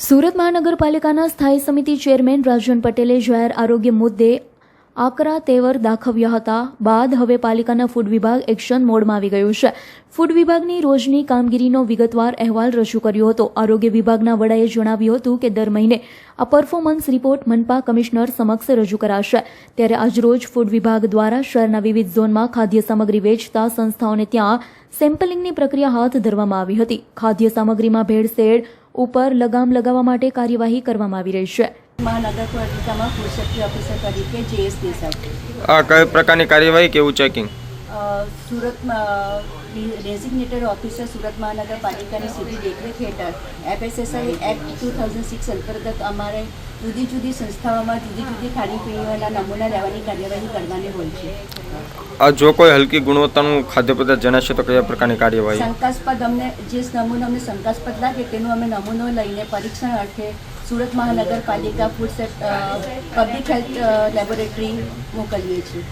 સુરત મહાનગરપાલિકાના સ્થાયી સમિતિ ચેરમેન રાજન પટેલે જાહેર આરોગ્ય મુદ્દે આકરા તેવર દાખવ્યા હતા. બાદ હવે પાલિકાના ફૂડ વિભાગ એક્શન મોડમાં આવી ગયું છે. ફૂડ વિભાગની રોજની કામગીરીનો વિગતવાર અહેવાલ રજૂ કર્યો હતો. આરોગ્ય વિભાગના વડાએ જણાવ્યું હતું કે દર મહિને આ પરફોર્મન્સ રિપોર્ટ મનપા કમિશનર સમક્ષ રજૂ કરાશે. ત્યારે આજરોજ ફૂડ વિભાગ દ્વારા શહેરના વિવિધ ઝોનમાં ખાદ્ય સામગ્રી વેચતા સંસ્થાઓને ત્યાં સેમ્પલિંગની પ્રક્રિયા હાથ ધરવામાં આવી હતી. ખાદ્ય સામગ્રીમાં ભેળસેળ ઉપર લગામ લગાવવા માટે કાર્યવાહી કરવામાં આવી રહી છે. મહાનગરપાલિકામાં ફૂડ સેફ્ટી ઓફિસર તરીકે જેએસ દેસાઈ આ કઈ પ્રકારની કાર્યવાહી? કેવું ચેકિંગ સુરતમાં ડેઝિગ્નેટેડ ઓફિસર સુરત મહાનગરપાલિકાની સીધી દેખરેખ હેઠળ FSSAI act two thousand six અંતર્ગત અમારે જુદી જુદી સંસ્થાઓમાં જુદી જુદી ખાણીપીણીઓના નમૂના લેવાની કાર્યવાહી કરવાની હોય છે. આ જો કોઈ હલકી ગુણવત્તાનું ખાદ્ય પદાર્થ જણાશે તો કયા પ્રકારની કાર્યવાહી? શંકાસ્પદ અમને જે નમૂનો અમને શંકાસ્પદ લાગે તેનું અમે નમૂનો લઈને પરીક્ષણ અર્થે સુરત મહાનગરપાલિકા food safe public health laboratory મોકલીએ છીએ.